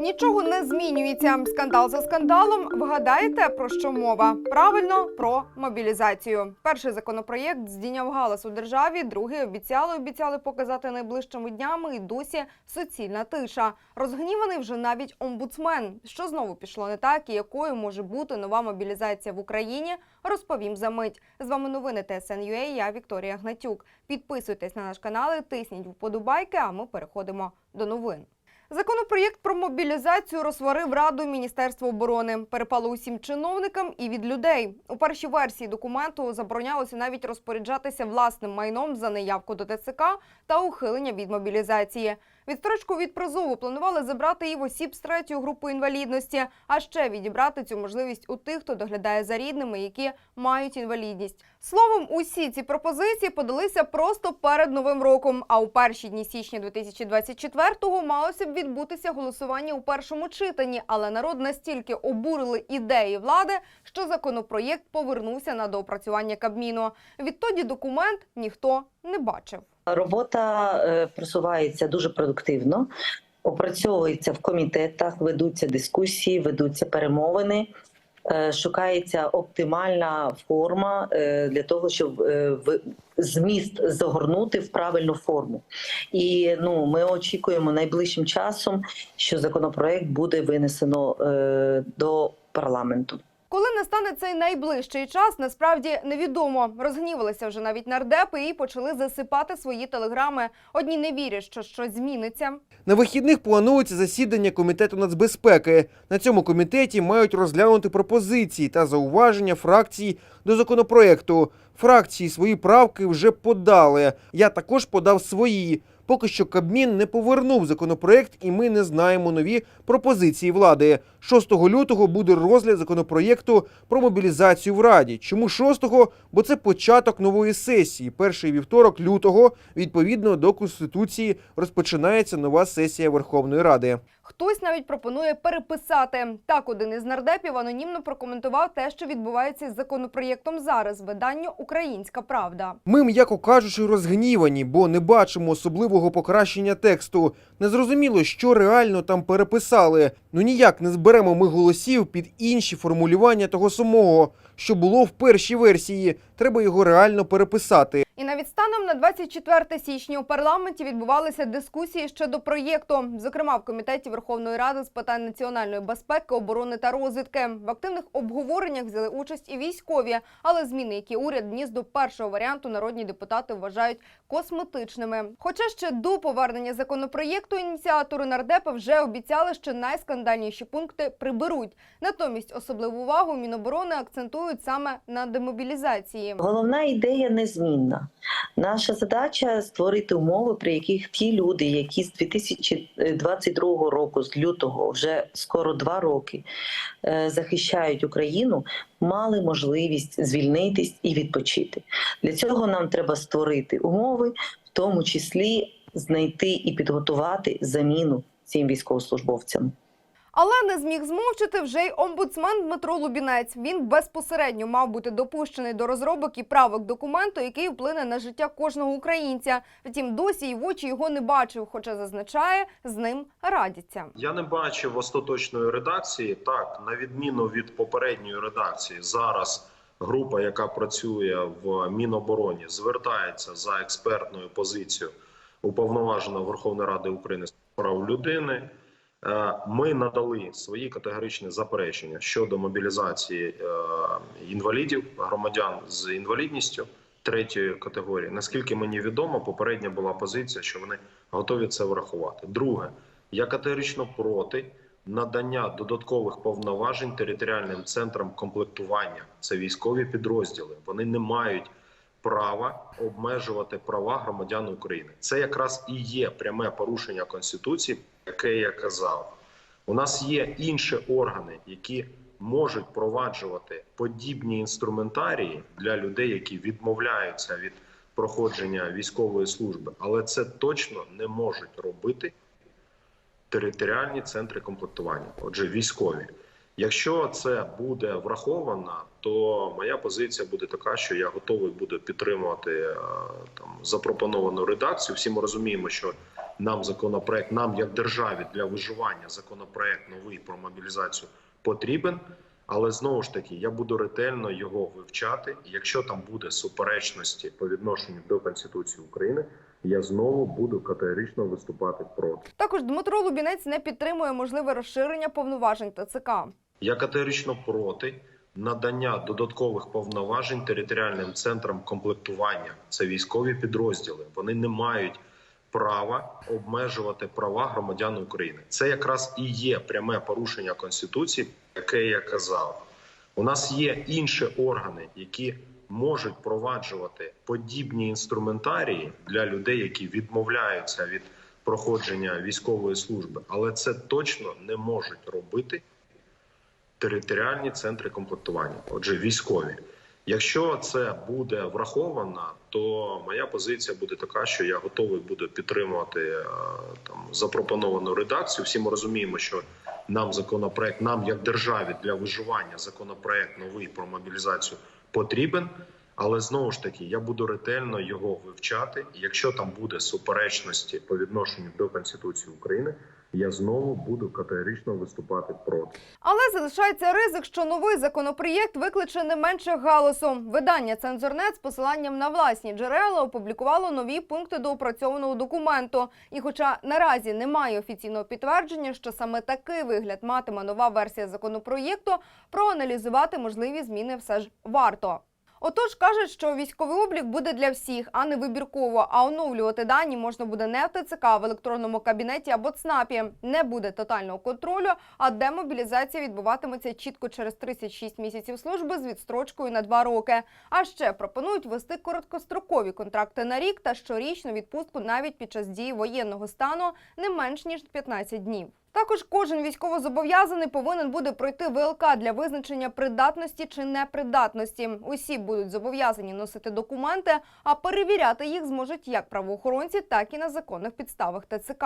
Нічого не змінюється. Скандал за скандалом. Вгадаєте про що мова? Правильно про мобілізацію. Перший законопроєкт здійняв галас у державі. Другий обіцяли обіцяли показати найближчими днями. І досі суцільна тиша. Розгніваний вже навіть омбудсмен. Що знову пішло не так, і якою може бути нова мобілізація в Україні? Розповім за мить. З вами новини ТСНЮА, Я Вікторія Гнатюк. Підписуйтесь на наш канал, тисніть вподобайки. А ми переходимо до новин. Законопроєкт про мобілізацію розсварив Раду Міністерства оборони. Перепало усім чиновникам і від людей. У першій версії документу заборонялося навіть розпоряджатися власним майном за неявку до ТЦК та ухилення від мобілізації. Відстрочку від призову планували забрати і в осіб з третьої групи інвалідності, а ще відібрати цю можливість у тих, хто доглядає за рідними, які мають інвалідність. Словом, усі ці пропозиції подалися просто перед новим роком. А у перші дні січня 2024-го малося б відбутися голосування у першому читанні. Але народ настільки обурили ідеї влади, що законопроєкт повернувся на доопрацювання Кабміну. Відтоді документ ніхто не бачив. Робота е, просувається дуже продуктивно, опрацьовується в комітетах, ведуться дискусії, ведуться перемовини. е, Шукається оптимальна форма е, для того, щоб зміст загорнути в правильну форму. І ну, ми очікуємо найближчим часом, що законопроект буде винесено до парламенту. Коли настане цей найближчий час, насправді невідомо. Розгнівалися вже навіть нардепи і почали засипати свої телеграми. Одні не вірять, що щось зміниться. На вихідних планується засідання комітету нацбезпеки. На цьому комітеті мають розглянути пропозиції та зауваження фракцій до законопроекту. Фракції свої правки вже подали. Я також подав свої. Поки що Кабмін не повернув законопроект, і ми не знаємо нові пропозиції влади. 6 лютого буде розгляд законопроєкту про мобілізацію в Раді. Чому 6-го? Бо це початок нової сесії. Перший вівторок лютого, відповідно до конституції, розпочинається нова сесія Верховної Ради. Хтось навіть пропонує переписати. Так, один із нардепів анонімно прокоментував те, що відбувається із законопроєктом зараз. Виданню Українська Правда. Ми, м'яко кажучи, розгнівані, бо не бачимо особливого покращення тексту. Незрозуміло, що реально там переписали. Ну ніяк не зберемо ми голосів під інші формулювання того самого, що було в першій версії. Треба його реально переписати. Навіть станом на 24 січня у парламенті відбувалися дискусії щодо проєкту, зокрема в комітеті Верховної Ради з питань національної безпеки, оборони та розвідки. В активних обговореннях взяли участь і військові, але зміни, які уряд вніс до першого варіанту, народні депутати вважають косметичними. Хоча ще до повернення законопроєкту ініціатори нардепи вже обіцяли, що найскандальніші пункти приберуть. Натомість особливу увагу Міноборони акцентують саме на демобілізації. Головна ідея незмінна. Наша задача створити умови, при яких ті люди, які з 2022 року, з лютого, вже скоро два роки, е, захищають Україну, мали можливість звільнитись і відпочити. Для цього нам треба створити умови, в тому числі знайти і підготувати заміну цим військовослужбовцям. Але не зміг змовчити вже й омбудсмен Дмитро Лубінець. Він безпосередньо мав бути допущений до розробок і правок документу, який вплине на життя кожного українця. Втім, досі й в очі його не бачив, хоча зазначає, з ним радяться. Я не бачив остаточної редакції. Так, на відміну від попередньої редакції, зараз група, яка працює в Мінобороні, звертається за експертною позицією уповноваженого Верховної Ради України з прав людини. Е, Ми надали свої категоричні заперечення щодо мобілізації е, інвалідів, громадян з інвалідністю третьої категорії. Наскільки мені відомо, попередня була позиція, що вони готові це врахувати. Друге, я категорично проти надання додаткових повноважень територіальним центрам комплектування. Це військові підрозділи. Вони не мають права обмежувати права громадян України. Це якраз і є пряме порушення конституції, яке я казав. У нас є інші органи, які можуть проваджувати подібні інструментарії для людей, які відмовляються від проходження військової служби, але це точно не можуть робити територіальні центри комплектування, отже, військові. Якщо це буде враховано, то моя позиція буде така, що я готовий буду підтримувати е, там запропоновану редакцію. Всі ми розуміємо, що нам законопроект, нам як державі для виживання законопроект новий про мобілізацію потрібен. Але знову ж таки, я буду ретельно його вивчати. І Якщо там буде суперечності по відношенню до Конституції України, я знову буду категорично виступати проти. Також Дмитро Лубінець не підтримує можливе розширення повноважень ТЦК. Я категорично проти надання додаткових повноважень територіальним центрам комплектування. Це військові підрозділи. Вони не мають права обмежувати права громадян України. Це якраз і є пряме порушення конституції, яке я казав. У нас є інші органи, які можуть проваджувати подібні інструментарії для людей, які відмовляються від проходження військової служби, але це точно не можуть робити територіальні центри комплектування, отже, військові. Якщо це буде враховано, то моя позиція буде така, що я готовий буду підтримувати е, там запропоновану редакцію. Всі ми розуміємо, що нам законопроект, нам як державі для виживання законопроект новий про мобілізацію потрібен. Але знову ж таки, я буду ретельно його вивчати. І Якщо там буде суперечності по відношенню до Конституції України, я знову буду категорично виступати проти. Але залишається ризик, що новий законопроєкт викличе не менше галасу. Видання «Цензорнет» з посиланням на власні джерела опублікувало нові пункти до опрацьованого документу. І, хоча наразі немає офіційного підтвердження, що саме такий вигляд матиме нова версія законопроєкту, проаналізувати можливі зміни все ж варто. Отож кажуть, що військовий облік буде для всіх, а не вибірково. А оновлювати дані можна буде не в ТЦК, в електронному кабінеті або ЦНАПі. Не буде тотального контролю, а демобілізація відбуватиметься чітко через 36 місяців служби з відстрочкою на 2 роки. А ще пропонують вести короткострокові контракти на рік та щорічну відпустку навіть під час дії воєнного стану не менш ніж 15 днів. Також кожен військовозобов'язаний повинен буде пройти ВЛК для визначення придатності чи непридатності. Усі будуть зобов'язані носити документи, а перевіряти їх зможуть як правоохоронці, так і на законних підставах ТЦК.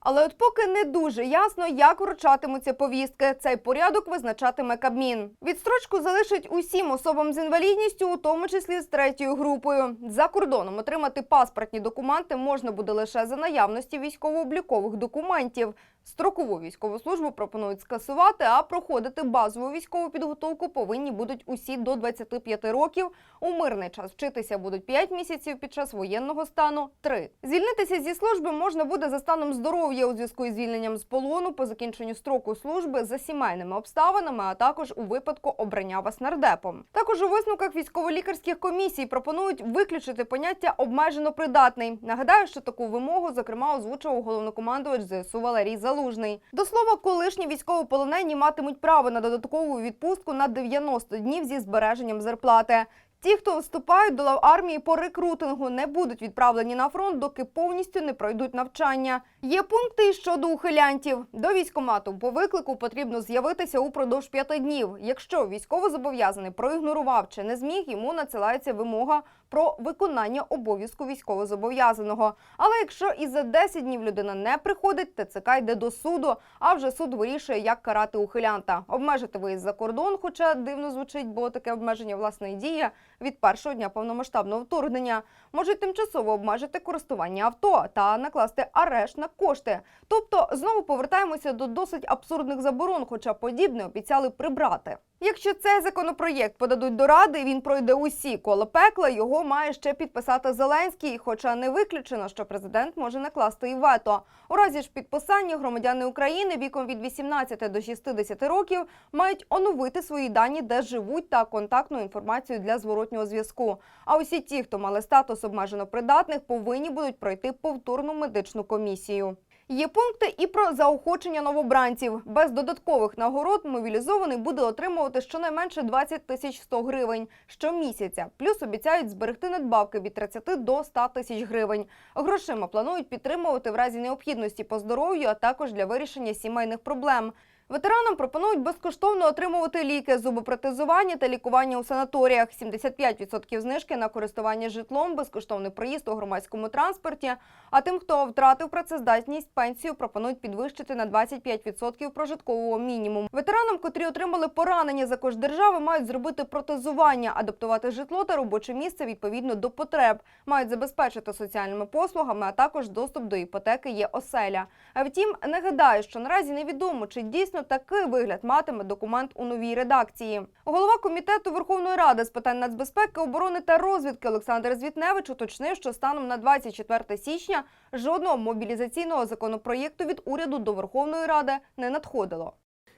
Але от поки не дуже ясно, як вручатимуться повістки. Цей порядок визначатиме Кабмін. Відстрочку залишить усім особам з інвалідністю, у тому числі з третьою групою. За кордоном отримати паспортні документи можна буде лише за наявності військово-облікових документів. Строкову військову службу пропонують скасувати, а проходити базову військову підготовку повинні будуть усі до 25 років. У мирний час вчитися будуть 5 місяців під час воєнного стану 3. Звільнитися зі служби можна буде за станом здоров'я у зв'язку із звільненням з полону по закінченню строку служби за сімейними обставинами, а також у випадку обрання вас нардепом. Також у висновках військово-лікарських комісій пропонують виключити поняття обмежено придатний. Нагадаю, що таку вимогу зокрема озвучував головнокомандувач ЗСУ Валерій Залужний. До слова, колишні військовополонені матимуть право на додаткову відпустку на 90 днів зі збереженням зарплати. Ті, хто вступають до лав армії по рекрутингу, не будуть відправлені на фронт, доки повністю не пройдуть навчання. Є пункти щодо ухилянтів. До військкомату по виклику потрібно з'явитися упродовж п'яти днів. Якщо військовозобов'язаний проігнорував чи не зміг, йому надсилається вимога про виконання обов'язку військовозобов'язаного. Але якщо і за 10 днів людина не приходить, ТЦК йде до суду, а вже суд вирішує, як карати ухилянта. Обмежити виїзд за кордон, хоча дивно звучить, бо таке обмеження власної дії від першого дня повномасштабного вторгнення. Можуть тимчасово обмежити користування авто та накласти арешт на кошти. Тобто знову повертаємося до досить абсурдних заборон, хоча подібне обіцяли прибрати. Якщо цей законопроєкт подадуть до ради, він пройде усі кола пекла. Його має ще підписати Зеленський. Хоча не виключено, що президент може накласти і вето. У разі ж підписання громадяни України віком від 18 до 60 років мають оновити свої дані, де живуть, та контактну інформацію для зворотнього зв'язку. А усі ті, хто мали статус обмежено придатних, повинні будуть пройти повторну медичну комісію. Є пункти і про заохочення новобранців. Без додаткових нагород мобілізований буде отримувати щонайменше 20 тисяч 100 гривень щомісяця. Плюс обіцяють зберегти надбавки від 30 до 100 тисяч гривень. Грошима планують підтримувати в разі необхідності по здоров'ю, а також для вирішення сімейних проблем. Ветеранам пропонують безкоштовно отримувати ліки, зубопротезування та лікування у санаторіях, 75% знижки на користування житлом, безкоштовний проїзд у громадському транспорті. А тим, хто втратив працездатність, пенсію пропонують підвищити на 25% прожиткового мінімуму. Ветеранам, котрі отримали поранення за кошт держави, мають зробити протезування, адаптувати житло та робоче місце відповідно до потреб, мають забезпечити соціальними послугами, а також доступ до іпотеки є оселя. А втім, нагадаю, що наразі невідомо, чи дійсно такий вигляд матиме документ у новій редакції. Голова комітету Верховної Ради з питань нацбезпеки, оборони та розвідки Олександр Звітневич уточнив, що станом на 24 січня жодного мобілізаційного законопроєкту від уряду до Верховної Ради не надходило.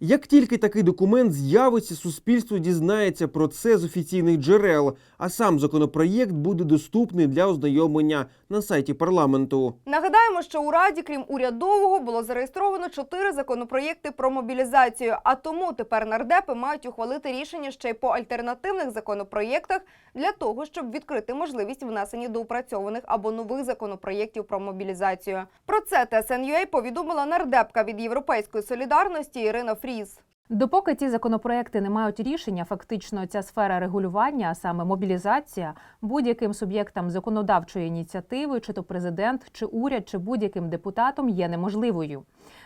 Як тільки такий документ з'явиться, суспільство дізнається про це з офіційних джерел, а сам законопроєкт буде доступний для ознайомлення на сайті парламенту. Нагадаємо, що у Раді, крім урядового, було зареєстровано чотири законопроєкти про мобілізацію. А тому тепер нардепи мають ухвалити рішення ще й по альтернативних законопроєктах для того, щоб відкрити можливість внесення доопрацьованих або нових законопроєктів про мобілізацію. Про це ТСНЮА повідомила нардепка від Європейської солідарності Ірина Фріз. Допоки ці законопроекти не мають рішення, фактично ця сфера регулювання, а саме мобілізація, будь-яким суб'єктам законодавчої ініціативи, чи то президент, чи уряд, чи будь-яким депутатом є неможливою.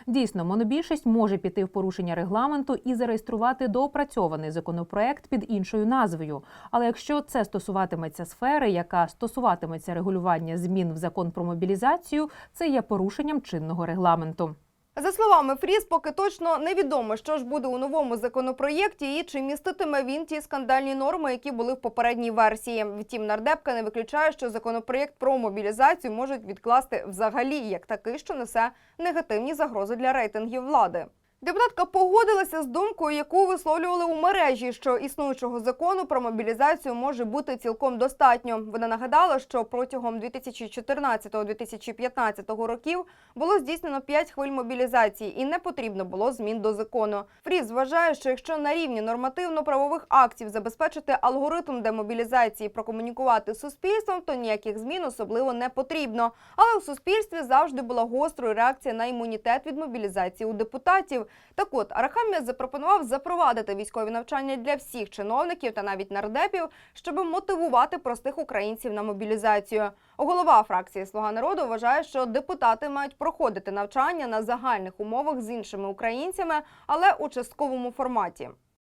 Дійсно, монобільшість може піти в порушення регламенту і зареєструвати доопрацьований законопроект під іншою назвою. Але якщо це стосуватиметься сфери, яка стосуватиметься регулювання змін в закон про мобілізацію, це є порушенням чинного регламенту. За словами Фріз, поки точно невідомо, що ж буде у новому законопроєкті і чи міститиме він ті скандальні норми, які були в попередній версії. Втім, нардепка не виключає, що законопроєкт про мобілізацію можуть відкласти взагалі як такий, що несе негативні загрози для рейтингів влади. Депутатка погодилася з думкою, яку висловлювали у мережі, що існуючого закону про мобілізацію може бути цілком достатньо. Вона нагадала, що протягом 2014-2015 років було здійснено 5 хвиль мобілізації і не потрібно було змін до закону. Фріз вважає, що якщо на рівні нормативно-правових актів забезпечити алгоритм демобілізації, прокомунікувати з суспільством, то ніяких змін особливо не потрібно. Але у суспільстві завжди була гострою реакція на імунітет від мобілізації у депутатів. Так от Арахамія запропонував запровадити військові навчання для всіх чиновників та навіть нардепів, щоб мотивувати простих українців на мобілізацію. Голова фракції Слуга народу вважає, що депутати мають проходити навчання на загальних умовах з іншими українцями, але у частковому форматі.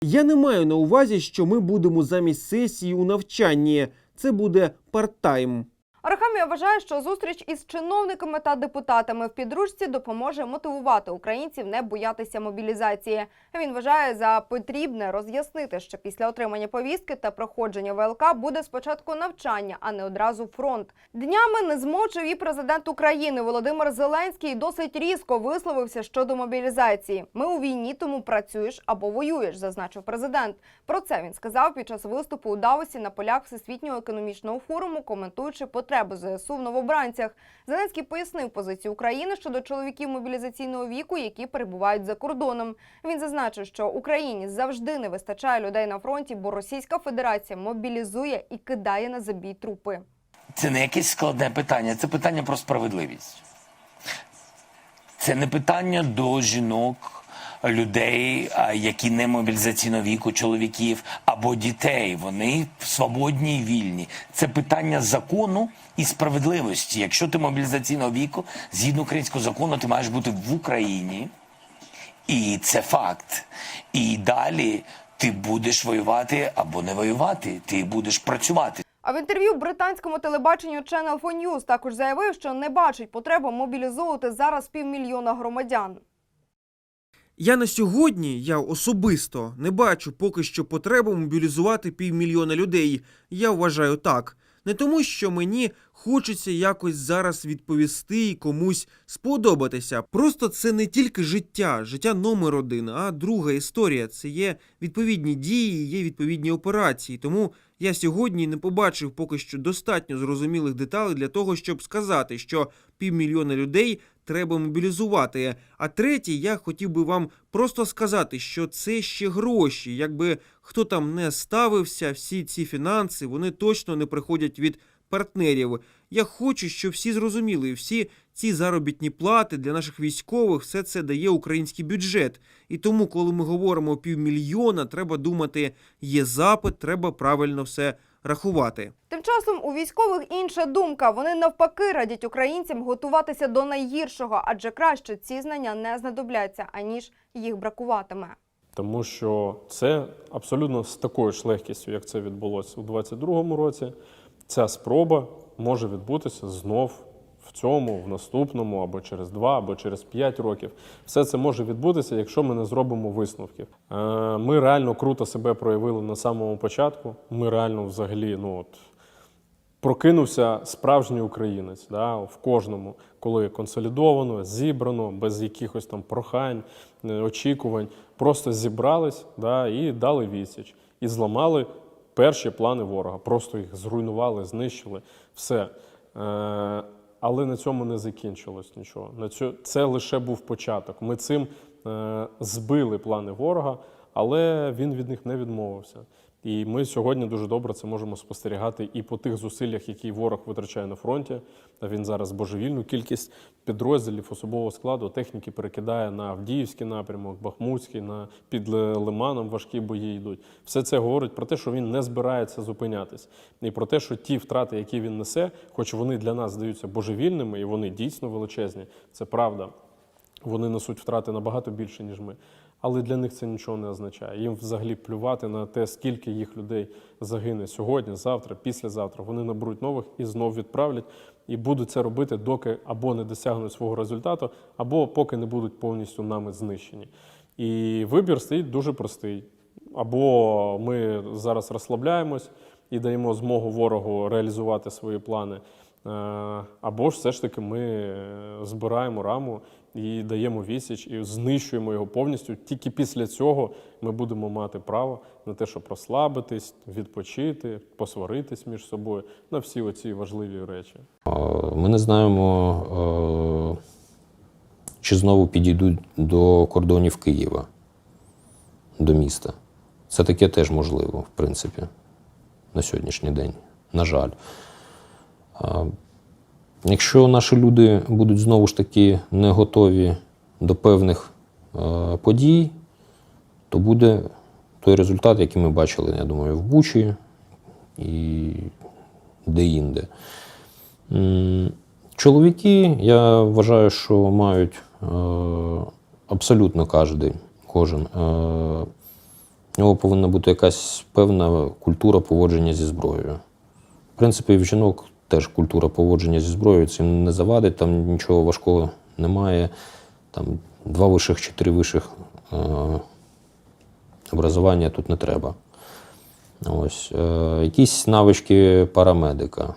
Я не маю на увазі, що ми будемо замість сесії у навчанні. Це буде парт-тайм. Арахамія вважає, що зустріч із чиновниками та депутатами в підручці допоможе мотивувати українців не боятися мобілізації. Він вважає за потрібне роз'яснити, що після отримання повістки та проходження ВЛК буде спочатку навчання, а не одразу фронт. Днями не змовчив і президент України Володимир Зеленський досить різко висловився щодо мобілізації. Ми у війні, тому працюєш або воюєш, зазначив президент. Про це він сказав під час виступу у Давосі на полях Всесвітнього економічного форуму, коментуючи потреби ЗСУ в новобранцях. Зеленський пояснив позицію України щодо чоловіків мобілізаційного віку, які перебувають за кордоном. Він зазначив, що Україні завжди не вистачає людей на фронті, бо Російська Федерація мобілізує і кидає на забій трупи. Це не якесь складне питання, це питання про справедливість. Це не питання до жінок, людей, які не мобілізаційного віку, чоловіків або дітей. Вони свободні і вільні. Це питання закону і справедливості. Якщо ти мобілізаційного віку, згідно українського закону, ти маєш бути в Україні. І це факт. І далі ти будеш воювати або не воювати. Ти будеш працювати. А в інтерв'ю британському телебаченню Channel 4 News також заявив, що не бачить потреби мобілізовувати зараз півмільйона громадян. Я на сьогодні, я особисто не бачу поки що потреби мобілізувати півмільйона людей. Я вважаю так. Не тому, що мені хочеться якось зараз відповісти і комусь сподобатися. Просто це не тільки життя, життя номер один, а друга історія. Це є відповідні дії, є відповідні операції. Тому я сьогодні не побачив поки що достатньо зрозумілих деталей для того, щоб сказати, що півмільйона людей треба мобілізувати. А третє, я хотів би вам просто сказати, що це ще гроші. Якби хто там не ставився, всі ці фінанси вони точно не приходять від партнерів. Я хочу, щоб всі зрозуміли, всі ці заробітні плати для наших військових все це дає український бюджет. І тому, коли ми говоримо півмільйона, треба думати, є запит, треба правильно все рахувати. Тим часом у військових інша думка. Вони навпаки радять українцям готуватися до найгіршого, адже краще ці знання не знадобляться, аніж їх бракуватиме. Тому що це абсолютно з такою ж легкістю, як це відбулося у 2022 році. Ця спроба може відбутися знов цьому, в наступному, або через два, або через п'ять років. Все це може відбутися, якщо ми не зробимо висновків. Е, Ми реально круто себе проявили на самому початку. Ми реально взагалі, ну от прокинувся справжній українець да, в кожному, коли консолідовано, зібрано, без якихось там прохань, е, очікувань. Просто зібрались да, і дали відсіч. І зламали перші плани ворога. Просто їх зруйнували, знищили. Все. Але на цьому не закінчилось нічого. На цю це лише був початок. Ми цим е, збили плани ворога, але він від них не відмовився. І ми сьогодні дуже добре це можемо спостерігати і по тих зусиллях, які ворог витрачає на фронті. А Він зараз божевільну кількість підрозділів особового складу техніки перекидає на Авдіївський напрямок, Бахмутський, на під Лиманом важкі бої йдуть. Все це говорить про те, що він не збирається зупинятись, і про те, що ті втрати, які він несе, хоч вони для нас здаються божевільними, і вони дійсно величезні, це правда. Вони несуть втрати набагато більше, ніж ми. Але для них це нічого не означає. Їм взагалі плювати на те, скільки їх людей загине сьогодні, завтра, післязавтра. Вони наберуть нових і знов відправлять, і будуть це робити, доки або не досягнуть свого результату, або поки не будуть повністю нами знищені. І вибір стоїть дуже простий. Або ми зараз розслабляємось і даємо змогу ворогу реалізувати свої плани. Е, Або ж все ж таки ми е, збираємо раму і даємо відсіч, і знищуємо його повністю. Тільки після цього ми будемо мати право на те, щоб розслабитись, відпочити, посваритись між собою на всі оці важливі речі. Ми не знаємо, е, чи знову підійдуть до кордонів Києва, до міста. Це таке теж можливо, в принципі, на сьогоднішній день. На жаль. Якщо наші люди будуть знову ж таки не готові до певних е, подій, то буде той результат, який ми бачили, я думаю, в Бучі і де-інде. Чоловіки, я вважаю, що мають е, абсолютно кожен, кожен. Е, у нього повинна бути якась певна культура поводження зі зброєю. В принципі, в жінок теж культура поводження зі зброєю цим не завадить, там нічого важкого немає. Там два вищих чи три вищих е, образування тут не треба. Ось, е, якісь навички парамедика.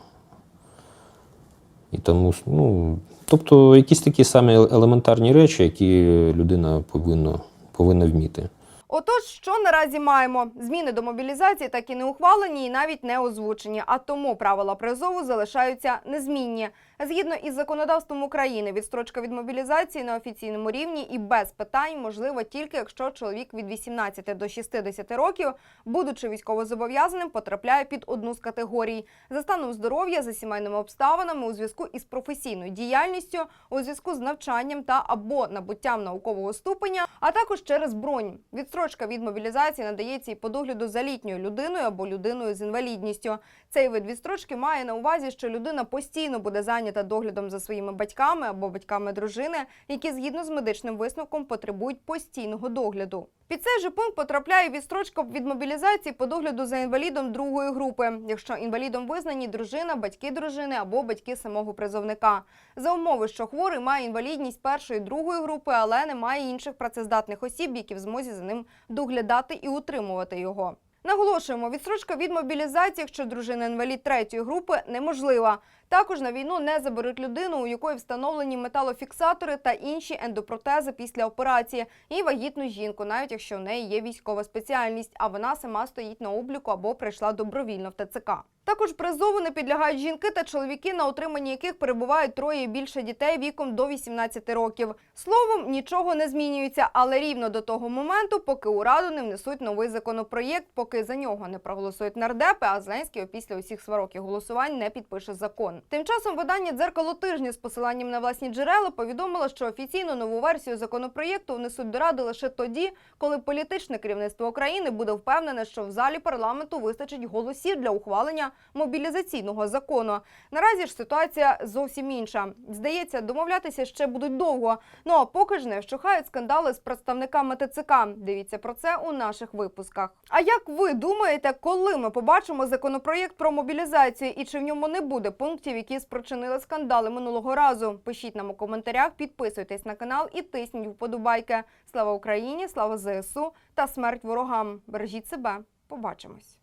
І тому, ну, тобто, якісь такі самі елементарні речі, які людина повинна, повинна вміти. Отож, що наразі маємо? Зміни до мобілізації так і не ухвалені і навіть не озвучені, а тому правила призову залишаються незмінні. Згідно із законодавством України, відстрочка від мобілізації на офіційному рівні і без питань можлива тільки якщо чоловік від 18 до 60 років, будучи військовозобов'язаним, потрапляє під одну з категорій за станом здоров'я, за сімейними обставинами у зв'язку із професійною діяльністю, у зв'язку з навчанням та або набуттям наукового ступеня, а також через бронь. Відстрочка від мобілізації надається і по догляду за літньою людиною або людиною з інвалідністю. Цей вид відстрочки має на увазі, що людина постійно буде зайнята доглядом за своїми батьками або батьками дружини, які згідно з медичним висновком потребують постійного догляду. Під цей же пункт потрапляє відстрочка від мобілізації по догляду за інвалідом другої групи, якщо інвалідом визнані дружина, батьки дружини або батьки самого призовника. За умови, що хворий має інвалідність першої другої групи, але не має інших працездатних осіб, які в змозі за ним доглядати і утримувати його. Наголошуємо, відстрочка від мобілізації, якщо дружина інвалід третьої групи, неможлива. Також на війну не заберуть людину, у якої встановлені металофіксатори та інші ендопротези після операції, і вагітну жінку, навіть якщо в неї є військова спеціальність, а вона сама стоїть на обліку або прийшла добровільно в ТЦК. Також призову не підлягають жінки та чоловіки, на утриманні яких перебувають троє і більше дітей віком до 18 років. Словом, нічого не змінюється, але рівно до того моменту, поки у раду не внесуть новий законопроєкт, поки за нього не проголосують нардепи, а Зеленський після усіх сварок і голосувань не підпише закон. Тим часом видання дзеркало тижня з посиланням на власні джерела повідомило, що офіційну нову версію законопроєкту внесуть до ради лише тоді, коли політичне керівництво України буде впевнене, що в залі парламенту вистачить голосів для ухвалення мобілізаційного закону. Наразі ж ситуація зовсім інша. Здається, домовлятися ще будуть довго. Ну а поки ж не вщухають скандали з представниками ТЦК. Дивіться про це у наших випусках. А як ви думаєте, коли ми побачимо законопроєкт про мобілізацію і чи в ньому не буде пунктів, які спричинили скандали минулого разу? Пишіть нам у коментарях, підписуйтесь на канал і тисніть вподобайки. Слава Україні, слава ЗСУ та смерть ворогам. Бережіть себе. Побачимось.